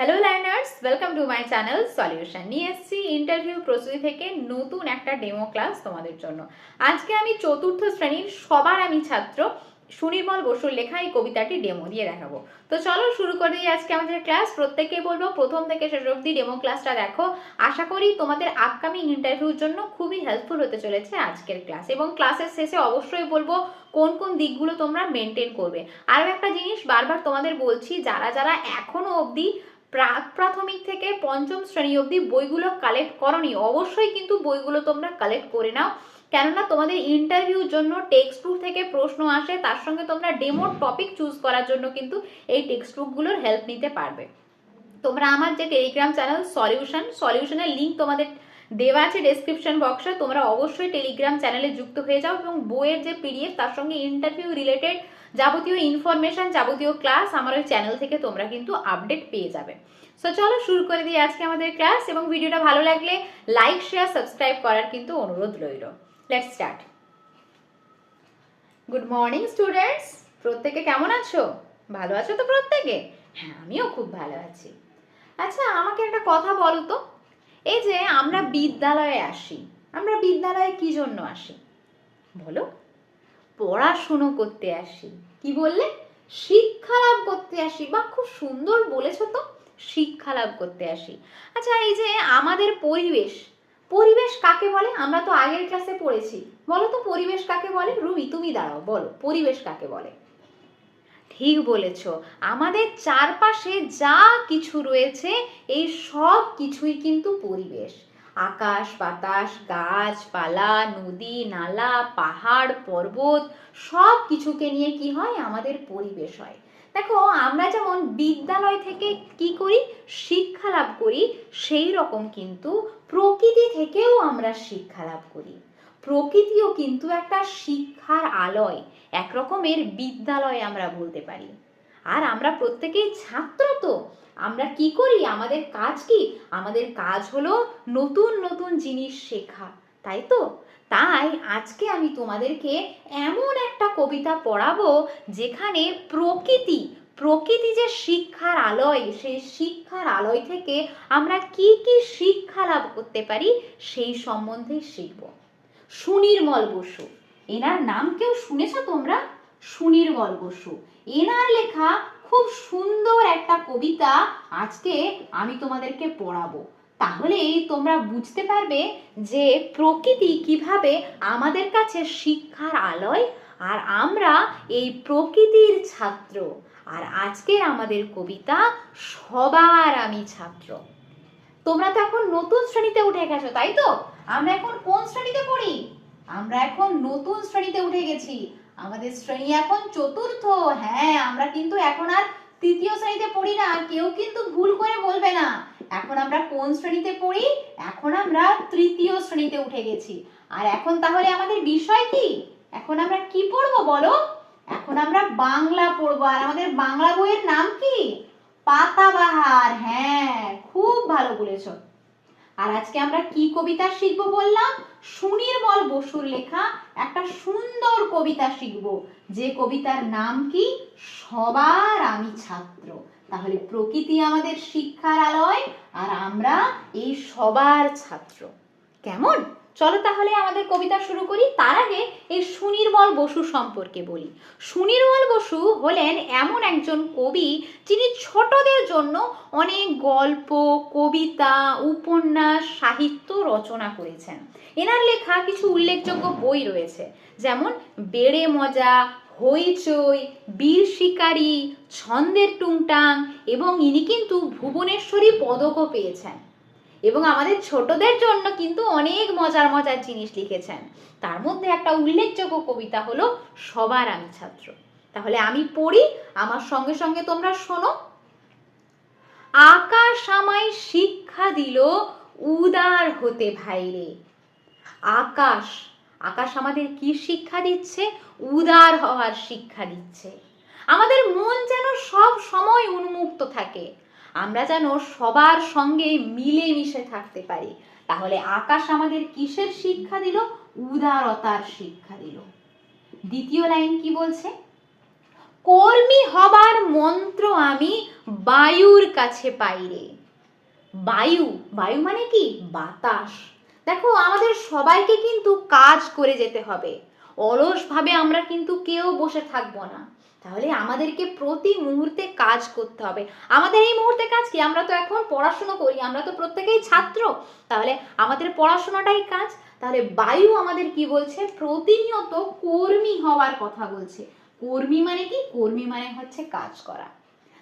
Hello learners welcome to my channel solution নিয়ে এসেছি interview প্রস্তুতি থেকে নতুন একটা ডেমো ক্লাস তোমাদের জন্য। আজকে আমি চতুর্থ শ্রেণির সবার আমি ছাত্র সুনির্মল বসুর লেখা এই কবিতাটি ডেমো দিয়ে দেখাবো। তো চলো শুরু করে দিই আজকে আমাদের ক্লাস প্রত্যেককে বলব, প্রথম থেকে শেষ অবধি ডেমো ক্লাসটা দেখো। আশা করি তোমাদের আপকামিং ইন্টারভিউর জন্য খুবই হেল্পফুল হতে চলেছে আজকের ক্লাস এবং ক্লাসের শেষে অবশ্যই বলব, কোন কোন দিকগুলো তোমরা মেনটেন করবে। আরও একটা জিনিস বারবার তোমাদের বলছি, যারা যারা এখনও অবধি প্রাক প্রাথমিক থেকে পঞ্চম শ্রেণি অবধি বইগুলো কালেক্ট করনি। অবশ্যই কিন্তু বইগুলো তোমরা কালেক্ট করে নাও। কেননা তোমাদের ইন্টারভিউর জন্য টেক্সট বুক থেকে প্রশ্ন আসে, তার সঙ্গে তোমরা ডেমোর টপিক চুজ করার জন্য কিন্তু এই টেক্সট বুকগুলোর হেল্প নিতে পারবে। তোমরা আমার যে টেলিগ্রাম চ্যানেল সলিউশন সলিউশনের লিঙ্ক তোমাদের দেওয়া আছে ডেসক্রিপশন বক্সে তোমরা অবশ্যই টেলিগ্রাম চ্যানেলে যুক্ত হয়ে যাও এবং বইয়ের যে পিডিএফ তার সঙ্গে ইন্টারভিউ রিলেটেড যাবতীয় ইনফরমেশন যাবতীয় ক্লাস আমার ওই চ্যানেল থেকে তোমরা কিন্তু আপডেট পেয়ে যাবে। সো চলো শুরু করে দিই আজকে আমাদের ক্লাস এবং ভিডিওটা ভালো লাগলে লাইক শেয়ার সাবস্ক্রাইব করার কিন্তু অনুরোধ রইল। Let's start good morning students প্রত্যেকে কেমন আছো? ভালো আছো তো প্রত্যেকে? হ্যাঁ আমিও খুব ভালো আছি। আচ্ছা আমাকে একটা কথা বলো তো। এই যে আমরা বিদ্যালয়ে আসি, আমরা বিদ্যালয়ে কি জন্য আসি? বলো। পড়াশুনো করতে আসি। কি বললে? শিক্ষা লাভ করতে আসি। বা খুব সুন্দর বলেছ তো। শিক্ষা লাভ করতে আসি। আচ্ছা এই যে আমাদের পরিবেশ পরিবেশ কাকে বলে? আমরা তো আগের ক্লাসে পড়েছি। বলো তো পরিবেশ কাকে বলে? রুবি, তুমি দাঁড়াও, বলো, পরিবেশ কাকে বলে? ঠিক বলেছ। আমাদের চারপাশে যা কিছু রয়েছে, এই সব কিছুই কিন্তু পরিবেশ। আকাশ, বাতাস গাছপালা নদী, নালা, পাহাড়, পর্বত, সব কিছুকে নিয়ে কি হয়? আমাদের পরিবেশ হয়। দেখো, আমরা যেমন বিদ্যালয় থেকে কি করি? শিক্ষা লাভ করি, সেই রকম কিন্তু প্রকৃতি থেকেও আমরা শিক্ষা লাভ করি। প্রকৃতিও কিন্তু একটা শিক্ষার আলয় এক রকমের বিদ্যালয় আমরা বলতে পারি। আর আমরা প্রত্যেকেই ছাত্র তো আমরা কি করি? আমাদের কাজ কি? আমাদের কাজ হলো নতুন নতুন জিনিস শেখা, তাই তো? তাই আজকে আমি তোমাদেরকে এমন একটা কবিতা পড়াবো যেখানে প্রকৃতি প্রকৃতি যে শিক্ষার আলয়, সেই শিক্ষার আলয় থেকে আমরা কি কি শিক্ষা লাভ করতে পারি সেই সম্বন্ধে শিখব। সুনির্মল বসু, এনার নাম কেউ শুনেছ তোমরা? সুনির্মল বসু, এনার লেখা খুব সুন্দর একটা কবিতা আজকে আমি তোমাদেরকে পড়াবো। তাহলেই তোমরা বুঝতে পারবে যে প্রকৃতি কীভাবে আমাদের কাছে শিক্ষার আলয় আর আমরা এই প্রকৃতির ছাত্র। আর আজকে আমাদের কবিতা সবার আমি ছাত্র। তোমরা তো এখন নতুন শ্রেণীতে উঠে গেছো, তাই তো? আমরা এখন কোন শ্রেণীতে পড়ি? আমরা এখন নতুন শ্রেণীতে উঠে গেছি। আমাদের শ্রেণি এখন চতুর্থ। হ্যাঁ আমরা কিন্তু এখন আর তৃতীয় শ্রেণীতে পড়ি না। কেউ কিন্তু ভুল করে বলবে না। এখন আমরা কোন শ্রেণীতে পড়ি? এখন আমরা তৃতীয় শ্রেণীতে উঠে গেছি। আর এখন তাহলে আমাদের বিষয় কি? এখন আমরা কি পড়ব বলো? এখন আমরা বাংলা পড়ব। আর আমাদের বাংলা বইয়ের নাম কি? পাতাবাহার। হ্যাঁ খুব ভালো বলেছ। আর আজকে আমরা কি কবিতা শিখব বললাম? সুনির্মল বসুর লেখা একটা সুন্দর কবিতা শিখব। যে কবিতার নাম কি? সবার আমি ছাত্র। তাহলে প্রকৃতি আমাদের শিক্ষার আলয় আর আমরা এই সবার ছাত্র। কেমন? চলো তাহলে আমাদের কবিতা শুরু করি। তার আগে এই সুনির্মল বসু সম্পর্কে বলি। সুনির্মল বসু হলেন এমন একজন কবি যিনি ছোটদের জন্য অনেক গল্প, কবিতা, উপন্যাস, সাহিত্য রচনা করেছেন। এনার লেখা কিছু উল্লেখযোগ্য বই রয়েছে, যেমন বেড়ে মজা, হইচই, বীর শিকারী, ছন্দের টুংটাং এবং ইনি কিন্তু ভুবনেশ্বরী পদকও পেয়েছেন। এবং আমাদের ছোটদের জন্য কিন্তু অনেক মজার মজার জিনিস লিখেছেন। তার মধ্যে একটা উল্লেখযোগ্য কবিতা হলো সবার আমি ছাত্র। তাহলে আমি পড়ি, আমার সঙ্গে সঙ্গে তোমরা শোনো। আকাশ আমায় শিক্ষা দিল, উদার হতে ভাইরে। আকাশ আকাশ আমাদের কি শিক্ষা দিচ্ছে? উদার হওয়ার শিক্ষা দিচ্ছে। আমাদের মন যেন সব সময় উন্মুক্ত থাকে। আমরা যেন সবার সঙ্গে মিলেমিশে থাকতে পারি। তাহলে আকাশ আমাদের কিসের শিক্ষা দিল? উদারতার শিক্ষা দিল। দ্বিতীয় লাইন কি বলছে? কর্মী হবার মন্ত্র আমি বায়ুর কাছে পাইরে বায়ু বায়ু মানে কি? বাতাস। দেখো, আমাদের সবাইকে কিন্তু কাজ করে যেতে হবে। অলসভাবে আমরা কিন্তু কেউ বসে থাকব না। তাহলে আমাদেরকে প্রতি মুহূর্তে কাজ করতে হবে। আমাদের এই মুহূর্তে কাজ কি? আমরা তো এখন পড়াশুনো করি, আমরা তো প্রত্যেকেই ছাত্র। তাহলে আমাদের পড়াশোনাটাই কাজ। তাহলে বায়ু আমাদের কি বলছে? প্রতিনিয়ত কর্মী হওয়ার কথা বলছে। কর্মী মানে কি? কর্মী মানে হচ্ছে কাজ করা।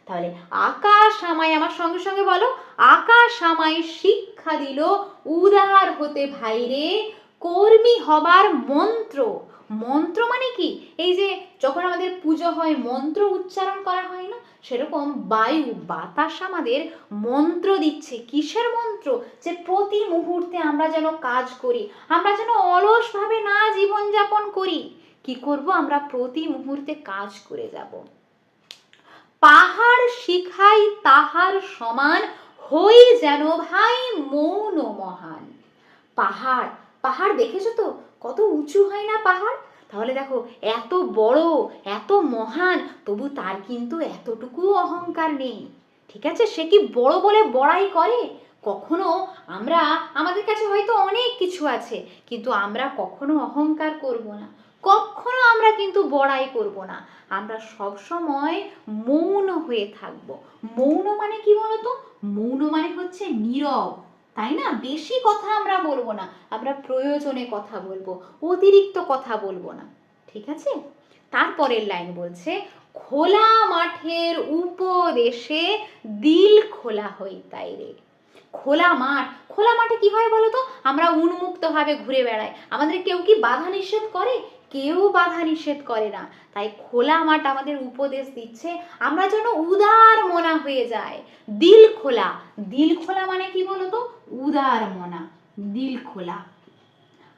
তাহলে আকাশ আমায়, আমার সঙ্গে সঙ্গে বলো, আকাশ আমায় শিক্ষা দিল, উদার হতে ভাইরে, কর্মী হবার মন্ত্র। মন্ত্র মানে কি? এই যে যখন আমাদের পুজো হয়, মন্ত্র উচ্চারণ করা হয় না? সেরকম বায়ু, বাতাস আমাদের মন্ত্র দিচ্ছে। কিসের মন্ত্র? যে প্রতি মুহূর্তে আমরা যেন কাজ করি, আমরা যেন অলসভাবে না জীবনযাপন করি। কি করব? আমরা প্রতি মুহূর্তে কাজ করে যাব। পাহাড় শিখাই তাহার সমান, হই যেন ভাই মৌন মহান। পাহাড় পাহাড় দেখেছ তো? কত উঁচু হয় না পাহাড়? তাহলে দেখো, এত বড়, এত মহান, তবু তার কিন্তু এতটুকু অহংকার নেই। ঠিক আছে? সে কি বড় বলে বড়াই করে? কখনো আমরা, আমাদের কাছে হয়তো অনেক কিছু আছে, কিন্তু আমরা কখনো অহংকার করব না। কখনো আমরা কিন্তু বড়াই করব না। আমরা সব সময় মৌন হয়ে থাকব। মৌন মানে কি বলতো? মৌন মানে হচ্ছে নীরব। তাই না? বেশি কথা আমরা বলব না। আমরা প্রয়োজনে কথা বলব, অতিরিক্ত কথা বলব না। ঠিক আছে? তারপরের লাইন বলছে, খোলা মাঠের উপদেশে দিল খোলা হই তাই রে। খোলা মাঠ। খোলা মাঠে কি হয় বলো তো? আমরা উন্মুক্তভাবে ঘুরে বেড়াই। আমাদের কেউ কি বাধা নিষেধ করে? কেউ বাধা নিষেধ করে না। তাই খোলা মাঠ আমাদের উপদেশ দিচ্ছে, আমরা যেন উদার মনা হয়ে যায় দিল খোলা। দিল খোলা মানে কি বলতো? উদার মনা। দিল খোলা।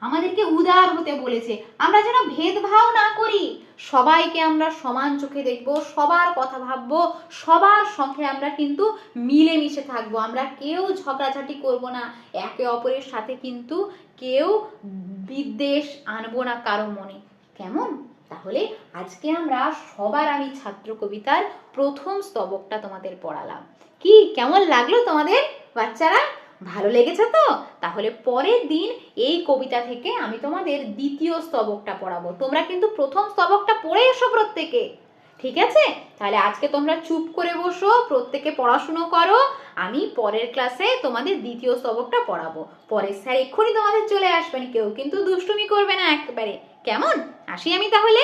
আমাদেরকে উদার হতে বলেছে। আমরা যেন ভেদভাব না করি। সবাইকে আমরা সমান চোখে দেখব, সবার কথা ভাববো, সবার সঙ্গে আমরা কিন্তু মিলেমিশে থাকব। আমরা কেউ ঝগড়াঝাটি করব না। একে অপরের সাথে কিন্তু কেউ বিদ্বেষ আনব না কারও মনে। কেমন? তাহলে আজকে আমরা সবার আমি ছাত্র কবিতার প্রথম স্তবকটা তোমাদের পড়ালাম। কি? কেমন লাগল তোমাদের বাচ্চারা? ভালো লেগেছে তো? তাহলে পরের দিন এই কবিতা থেকে আমি তোমাদের দ্বিতীয় স্তবকটা পড়াবো। তোমরা কিন্তু প্রথম স্তবকটা পড়ে এসো প্রত্যেকে। ঠিক আছে? তাহলে আজকে তোমরা চুপ করে বসো, প্রত্যেকে পড়াশুনো করো, আমি পরের ক্লাসে তোমাদের দ্বিতীয় স্তবকটা পড়াবো। পরের স্যার এক্ষুনি তোমাদের চলে আসবেন, কেউ কিন্তু দুষ্টুমি করবে না একেবারে। কেমন? আসি আমি তাহলে?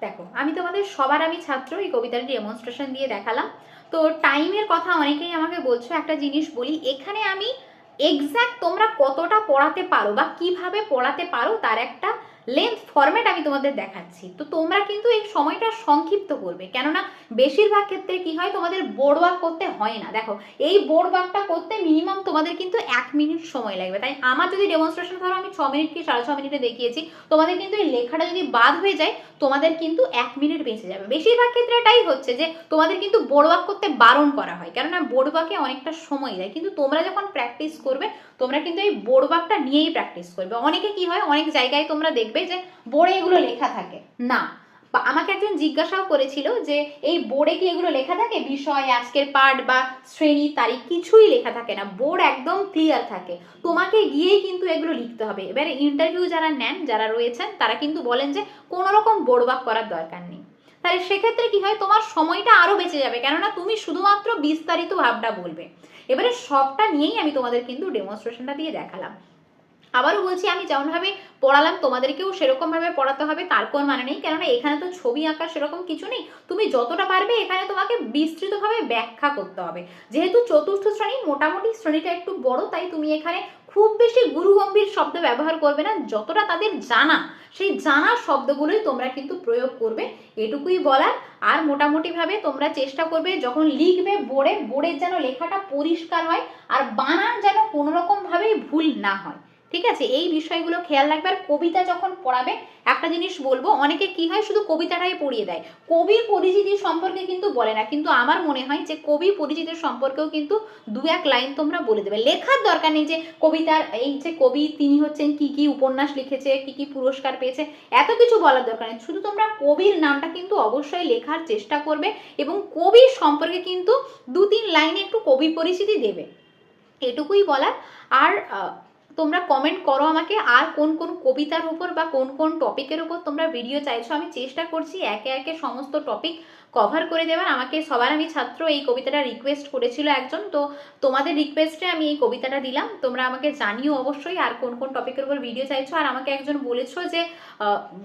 দেখো, আমি তোমাদের সবার আমি ছাত্র, এই কবিতার ডেমনস্ট্রেশন দিয়ে দেখালাম। তো টাইমের কথা অনেকেই আমাকে বলছো, একটা জিনিস বলি, এখানে আমি এক্স্যাক্ট তোমরা কতটা পড়াতে পারো বা কীভাবে পড়াতে পারো তার একটা লেন্থ ফরম্যাট আমি তোমাদের দেখাচ্ছি। তো তোমরা কিন্তু এই সময়টা সংক্ষিপ্ত করবে। কেননা বেশিরভাগ ক্ষেত্রে কি হয়? তোমাদের বোর্ড ওয়ার্ক করতে হয় না। দেখো, এই বোর্ড ওয়ার্কটা করতে মিনিমাম তোমাদের কিন্তু এক মিনিট সময় লাগবে। তাই আমার যদি ডেমনস্ট্রেশন ধরো আমি ছ মিনিট কি সাড়ে ছ মিনিটে দেখিয়েছি, তোমাদের কিন্তু এই লেখাটা যদি বাদ হয়ে যায়, তোমাদের কিন্তু এক মিনিট বেঁচে যাবে। বেশিরভাগ ক্ষেত্রে এটাই হচ্ছে যে, তোমাদের কিন্তু বোর্ড ওয়ার্ক করতে বারণ করা হয়। কেননা বোর্ড ওয়ার্কে অনেকটা সময় যায়। কিন্তু তোমরা যখন প্র্যাকটিস করবে, তোমরা কিন্তু এই বোর্ড ওয়ার্কটা নিয়েই প্র্যাকটিস করবে। অনেকে কি হয়? অনেক জায়গায় তোমরা দেখবে যে বোর্ডে এগুলো লেখা থাকে। না। আমাকে একজন জিজ্ঞাসাও করেছিল যে এই বোর্ডে কি এগুলো লেখা থাকে? বিষয়, আজকের পাঠ বা শ্রেণি, তারিখ কিছুই লেখা থাকে না। বোর্ড একদম ক্লিয়ার থাকে। তোমাকে গিয়েই কিন্তু এগুলো লিখতে হবে। এবারে ইন্টারভিউ যারা নেন, যারা রয়েছেন, তারা কিন্তু বলেন যে কোনো রকম বোর্ড ওয়ার্ক করার দরকার নেই। তাহলে সেক্ষেত্রে কি হয়? তোমার সময়টা আরও বেঁচে যাবে। কেননা তুমি শুধুমাত্র বিস্তারিত ভাবটা বলবে। এবারে সবটা নিয়েই আমি তোমাদের কিন্তু ডেমনস্ট্রেশনটা দিয়ে দেখালাম। আবারও বলছি, আমি যেমনভাবে পড়ালাম, তোমাদেরকেও সেরকমভাবে পড়াতে হবে, তার কোন মানে নেই। কেননা এখানে তো ছবি আঁকা সেরকম কিছু নেই। তুমি যতটা পারবে, এখানে তোমাকে বিস্তৃতভাবে ব্যাখ্যা করতে হবে। যেহেতু চতুর্থ শ্রেণি, মোটামুটি শ্রেণীটা একটু বড়, তাই তুমি এখানে খুব বেশি গুরুগম্ভীর শব্দ ব্যবহার করবে না। যতটা তাদের জানা, সেই জানা শব্দগুলোই তোমরা কিন্তু প্রয়োগ করবে। এটুকুই বলার। আর মোটামুটিভাবে তোমরা চেষ্টা করবে, যখন লিখবে বোর্ডে, বোর্ডের যেন লেখাটা পরিষ্কার হয়, আর বানান যেন কোনো রকমভাবেই ভুল না হয়। ঠিক আছে? এই বিষয়গুলো খেয়াল রাখবে। আর কবিতা যখন পড়াবে, একটা জিনিস বলব, অনেকে কি হয়, শুধু কবিতাটাই পড়িয়ে দেয়। কবির পরিচিতি সম্পর্কে কিন্তু বলে না। কিন্তু আমার মনে হয় যে, কবি পরিচিতির সম্পর্কেও কিন্তু দু এক লাইন তোমরা বলে দেবে। লেখার দরকার নেই যে, কবিতার এই যে কবি, তিনি হচ্ছেন কি কি উপন্যাস লিখেছে, কি কি পুরস্কার পেয়েছে, এত কিছু বলার দরকার নেই। শুধু তোমরা কবির নামটা কিন্তু অবশ্যই লেখার চেষ্টা করবে এবং কবির সম্পর্কে কিন্তু দু তিন লাইনে একটু কবি পরিচিতি দেবে। এটুকুই বলার। আর তোমরা কমেন্ট করো আমাকে আর কোন কোন কবিতার উপর বা কোন কোন টপিকের উপর তোমরা ভিডিও চাইছো। আমি চেষ্টা করছি একে একে সমস্ত টপিক কভার করে দেওয়ার। আমাকে সবার, আমি ছাত্র, এই কবিতাটা রিকোয়েস্ট করেছিল একজন। তো তোমাদের রিকোয়েস্টে আমি এই কবিতাটা দিলাম। তোমরা আমাকে জানিও অবশ্যই আর কোন কোন টপিকের উপর ভিডিও চাইছো। আর আমাকে একজন বলেছ যে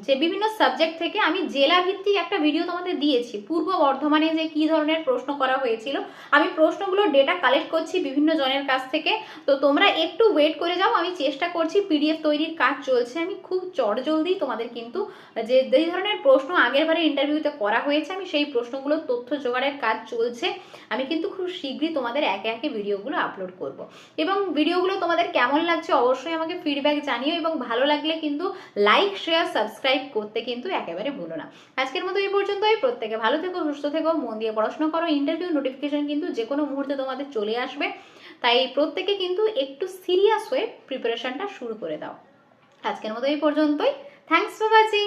যে বিভিন্ন সাবজেক্ট থেকে আমি জেলা ভিত্তিক একটা ভিডিও তোমাদের দিয়েছি। পূর্ব বর্ধমানে যে কি ধরনের প্রশ্ন করা হয়েছিল, আমি প্রশ্নগুলোর ডেটা কালেক্ট করছি বিভিন্ন জনের কাছ থেকে। তো তোমরা একটু ওয়েট করে যাও, আমি চেষ্টা করছি পিডিএফ তৈরির কাজ চলছে। আমি খুব চটজলদি তোমাদের কিন্তু, যে যেই ধরনের প্রশ্ন আগের বারে ইন্টারভিউতে করা হয়েছে, আমি সেই প্রশ্নগুলোর তথ্য জোগাড়ের কাজ চলছে। আমি কিন্তু খুব শীঘ্রই তোমাদের একে একে ভিডিওগুলো আপলোড করব। এবং ভিডিওগুলো তোমাদের কেমন লাগছে অবশ্যই আমাকে ফিডব্যাক জানিও এবং ভালো লাগলে কিন্তু লাইক শেয়ার সাবস্ক্রাইব করতে কিন্তু একেবারে ভুলো না। আজকের মতো এই পর্যন্তই। প্রত্যেকে ভালো থেকো, সুস্থ থেকো, মন দিয়ে পড়াশোনা করো। ইন্টারভিউ নোটিফিকেশন কিন্তু যে কোনো মুহূর্তে তোমাদের চলে আসবে। তাই প্রত্যেকে কিন্তু একটু সিরিয়াস হয়ে প্রিপারেশনটা শুরু করে দাও। আজকের মতো এই পর্যন্তই। Thanks for watching